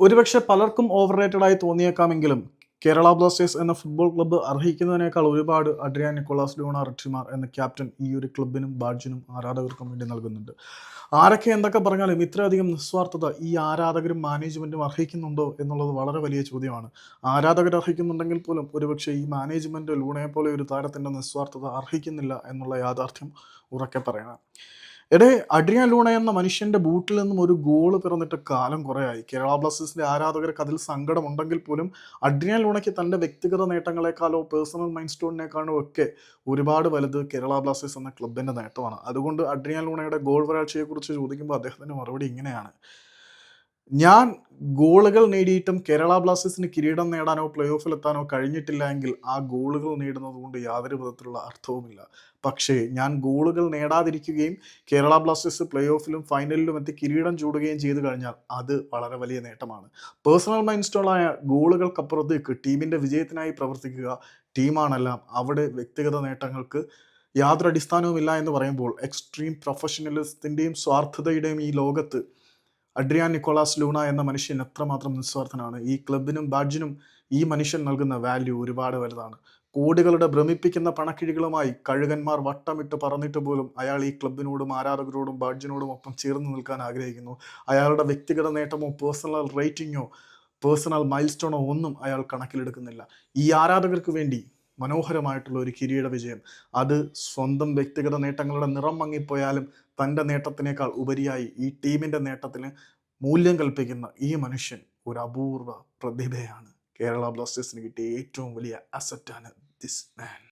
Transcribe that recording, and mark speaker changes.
Speaker 1: ഒരുപക്ഷെ പലർക്കും over rated ആയി തോന്നിയേക്കാമെങ്കിലും കേരള ബ്ലാസ്റ്റേഴ്സ് എന്ന ഫുട്ബോൾ ക്ലബ്ബ് അർഹിക്കുന്നതിനേക്കാൾ ഒരുപാട് അഡ്രിയാൻ നിക്കോളാസ് ഡോണ റിച്ചിമാർ എന്ന ക്യാപ്റ്റൻ ഈ ഒരു ക്ലബിനും ബാഡ്ജിനും ആരാധകർക്കും വേണ്ടി നൽകുന്നുണ്ട്. ആരൊക്കെ എന്തൊക്കെ പറഞ്ഞാലും ഇത്രയധികം നിസ്വാർത്ഥത ഈ ആരാധകരും മാനേജ്മെന്റും അർഹിക്കുന്നുണ്ടോ എന്നുള്ളത് വളരെ വലിയ ചോദ്യമാണ്. ആരാധകർ അർഹിക്കുന്നുണ്ടെങ്കിൽ പോലും ഒരുപക്ഷെ ഈ മാനേജ്മെന്റ് ലൂണയെപ്പോലെ പോലെ ഒരു താരത്തിന്റെ നിസ്വാർത്ഥത അർഹിക്കുന്നില്ല എന്നുള്ള യാഥാർത്ഥ്യം ഉറക്കെ പറയണം. എടേ അഡ്രിയാൻ ലൂണ എന്ന മനുഷ്യന്റെ ബൂട്ടിൽ നിന്നും ഒരു ഗോൾ പിറന്നിട്ട് കാലം കുറേയായി കേരള ബ്ലാസ്റ്റേഴ്സിന്റെ ആരാധകർക്ക് അതിൽ സങ്കടമുണ്ടെങ്കിൽ പോലും അഡ്രിയ ലൂണയ്ക്ക് തന്റെ വ്യക്തിഗത നേട്ടങ്ങളെക്കാളോ പേഴ്സണൽ മൈൻഡ് സ്റ്റോണിനേക്കാളോ ഒക്കെ ഒരുപാട് വലുത് കേരള ബ്ലാസ്റ്റേഴ്സ് എന്ന ക്ലബിന്റെ നേട്ടമാണ്. അതുകൊണ്ട് അഡ്രിയ ലൂണയുടെ ഗോൾ വരാഴ്ചയെക്കുറിച്ച് ചോദിക്കുമ്പോൾ അദ്ദേഹത്തിന്റെ മറുപടി ഇങ്ങനെയാണ്. ഞാൻ ഗോളുകൾ നേടിയിട്ടും കേരള ബ്ലാസ്റ്റേഴ്സിന് കിരീടം നേടാനോ പ്ലേ ഓഫിൽ എത്താനോ കഴിഞ്ഞിട്ടില്ല എങ്കിൽ ആ ഗോളുകൾ നേടുന്നത് കൊണ്ട് യാതൊരു വിധത്തിലുള്ള അർത്ഥവുമില്ല. പക്ഷേ ഞാൻ ഗോളുകൾ നേടാതിരിക്കുകയും കേരള ബ്ലാസ്റ്റേഴ്സ് പ്ലേ ഓഫിലും ഫൈനലിലും എത്തി കിരീടം ചൂടുകയും ചെയ്തു കഴിഞ്ഞാൽ അത് വളരെ വലിയ നേട്ടമാണ്. പേഴ്സണൽ മൈൻഡ് സ്റ്റോളായ ഗോളുകൾക്കപ്പുറത്തേക്ക് ടീമിന്റെ വിജയത്തിനായി പ്രവർത്തിക്കുക ടീമാണെല്ലാം അവിടെ വ്യക്തിഗത നേട്ടങ്ങൾക്ക് യാതൊരു അടിസ്ഥാനവുമില്ല എന്ന് പറയുമ്പോൾ എക്സ്ട്രീം പ്രൊഫഷണലിസത്തിന്റെയും സ്വാർത്ഥതയുടെയും ഈ ലോകത്ത് അഡ്രിയാൻ നിക്കോളാസ് ലൂണ എന്ന മനുഷ്യൻ എത്രമാത്രം നിസ്വാർത്ഥനാണ്. ഈ ക്ലബിനും ബാഡ്ജിനും ഈ മനുഷ്യൻ നൽകുന്ന വാല്യൂ ഒരുപാട് വലുതാണ്. കോടികളുടെ ഭ്രമിപ്പിക്കുന്ന പണക്കിഴികളുമായി കഴുകന്മാർ വട്ടമിട്ട് പറഞ്ഞിട്ട് പോലും അയാൾ ഈ ക്ലബിനോടും ആരാധകരോടും ബാഡ്ജിനോടും ഒപ്പം ചേർന്ന് നിൽക്കാൻ ആഗ്രഹിക്കുന്നു. അയാളുടെ വ്യക്തിഗത നേട്ടമോ പേഴ്സണൽ റേറ്റിങ്ങോ പേഴ്സണൽ മൈൽ സ്റ്റോണോ ഒന്നും അയാൾ കണക്കിലെടുക്കുന്നില്ല. ഈ ആരാധകർക്ക് വേണ്ടി മനോഹരമായിട്ടുള്ള ഒരു കിരീട വിജയം അത് സ്വന്തം വ്യക്തിഗത നേട്ടങ്ങളുടെ നിറം മങ്ങിപ്പോയാലും തന്റെ നേട്ടത്തിനേക്കാൾ ഉപരിയായി ഈ ടീമിന്റെ നേട്ടത്തിന് മൂല്യം കൽപ്പിക്കുന്ന ഈ മനുഷ്യൻ ഒരു അപൂർവ പ്രതിഭയാണ്. കേരള ബ്ലാസ്റ്റേഴ്സിന് കിട്ടിയ ഏറ്റവും വലിയ അസറ്റാണ് ദിസ് മാൻ